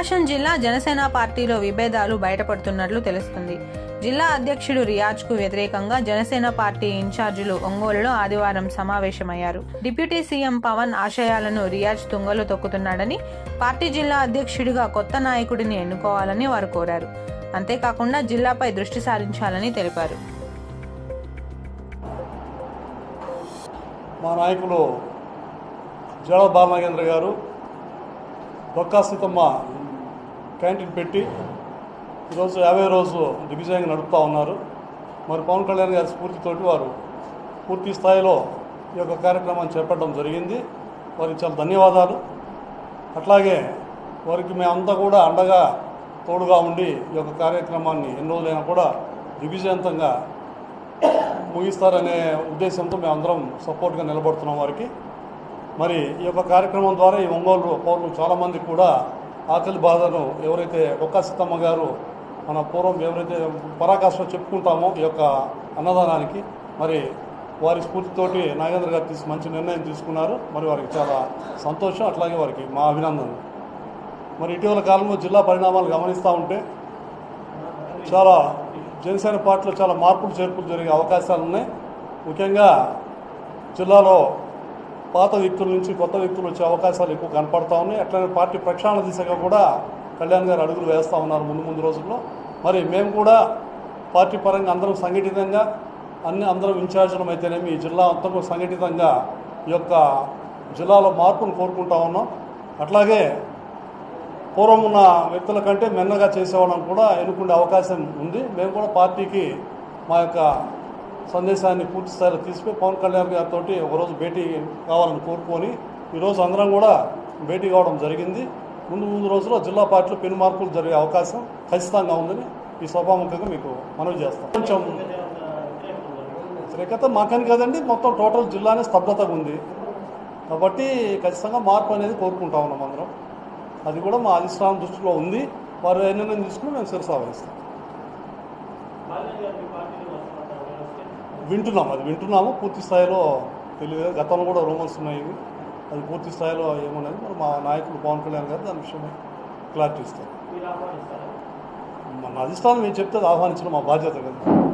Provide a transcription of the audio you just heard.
ప్రకాశం జిల్లా జనసేన పార్టీలో విభేదాలు బయటపడుతున్నట్లు తెలుస్తుంది. జిల్లా అధ్యక్షుడు రియాజ్కు వ్యతిరేకంగా జనసేన పార్టీ ఇన్ఛార్జీలు ఒంగోలులో ఆదివారం సమావేశమయ్యారు. డిప్యూటీ సీఎం పవన్ ఆశయాలను రియాజ్ తుంగలో తొక్కుతున్నాడని పార్టీ జిల్లా అధ్యక్షుడిగా కొత్త నాయకుడిని ఎన్నుకోవాలని వారు కోరారు. అంతేకాకుండా జిల్లాపై దృష్టి సారించాలని తెలిపారు. మా నాయకులు జడ బాలనాగేంద్ర గారు డొక్కా సీతమ్మ క్యాంటీన్ పెట్టి ఈరోజు యాభై రోజు దిగ్విజయంగా నడుపుతూ ఉన్నారు. మరి పవన్ కళ్యాణ్ గారి స్ఫూర్తితోటి వారు పూర్తి స్థాయిలో ఈ యొక్క కార్యక్రమాన్ని చేపట్టడం జరిగింది. వారికి చాలా ధన్యవాదాలు. అట్లాగే వారికి మేమంతా కూడా అండగా తోడుగా ఉండి ఈ యొక్క కార్యక్రమాన్ని ఎన్ని రోజులైనా కూడా దిగ్విజయంతంగా ముగిస్తారనే ఉద్దేశంతో మేమందరం సపోర్ట్గా నిలబడుతున్నాం వారికి. మరి ఈ యొక్క కార్యక్రమం ద్వారా ఈ ఒంగోలు పౌరులు చాలామంది కూడా ఆకలి బాధను ఎవరైతే ఒక్క సీతమ్మ గారు మన పూర్వం ఎవరైతే పరాకాష్లో చెప్పుకుంటామో ఈ యొక్క అన్నదానానికి మరి వారి స్ఫూర్తితోటి నాగేంద్ర గారు తీసి మంచి నిర్ణయం తీసుకున్నారు. మరి వారికి చాలా సంతోషం అట్లాగే వారికి మా అభినందనలు. మరి ఇటీవల కాలంలో జిల్లా పరిణామాలు గమనిస్తూ ఉంటే చాలా జనసేన పార్టీలో చాలా మార్పులు చేర్పులు జరిగే అవకాశాలు ఉన్నాయి ముఖ్యంగా జిల్లాలో పాత వ్యక్తుల నుంచి కొత్త వ్యక్తులు వచ్చే అవకాశాలు ఎక్కువ కనపడతా ఉన్నాయి. అట్లనే పార్టీ ప్రక్షాళన దిశగా కూడా కళ్యాణ్ గారు అడుగులు వేస్తూ ఉన్నారు ముందు ముందు రోజుల్లో. మరి మేము కూడా పార్టీ పరంగా అందరం సంఘటితంగా అన్ని అందరం ఇన్ఛార్జీలం జిల్లా అంతా సంఘటితంగా ఈ యొక్క జిల్లాలో మార్పును కోరుకుంటా ఉన్నాం. అట్లాగే పూర్వం ఉన్న వ్యక్తుల కంటే మెన్నగా చేసేవాళ్ళం కూడా ఎన్నుకునే అవకాశం ఉంది. మేము కూడా పార్టీకి మా యొక్క సందేశాన్ని పూర్తి స్థాయిలో తీసుకుని పవన్ కళ్యాణ్ గారితో ఒకరోజు భేటీ కావాలని కోరుకొని ఈరోజు అందరం కూడా భేటీ కావడం జరిగింది. ముందు ముందు రోజుల్లో జిల్లా పార్టీలో పెను మార్పులు జరిగే అవకాశం ఖచ్చితంగా ఉందని ఈ సభాముఖంగా మీకు మనవి చేస్తాం. కొంచెం వ్యతిరేకత మాకని కదండి మొత్తం టోటల్ జిల్లానే స్తబ్దతగా ఉంది. కాబట్టి ఖచ్చితంగా మార్పు అనేది కోరుకుంటా ఉన్నాం అందరం. అది కూడా మా అధిష్టానం దృష్టిలో ఉంది. వారు నిర్ణయం తీసుకుని మేము శిరసా వహిస్తాం వింటున్నాం అది వింటున్నాము. పూర్తి స్థాయిలో తెలియదు. గతంలో కూడా రూమర్స్ ఉన్నాయి. అది పూర్తి స్థాయిలో ఏమన్నది మరి మా నాయకులు పవన్ కళ్యాణ్ గారు దాని విషయమై క్లారిటీ ఇస్తారు. మన అధిష్టానం ఏం చెప్తే ఆహ్వానించడం మా బాధ్యత కదా.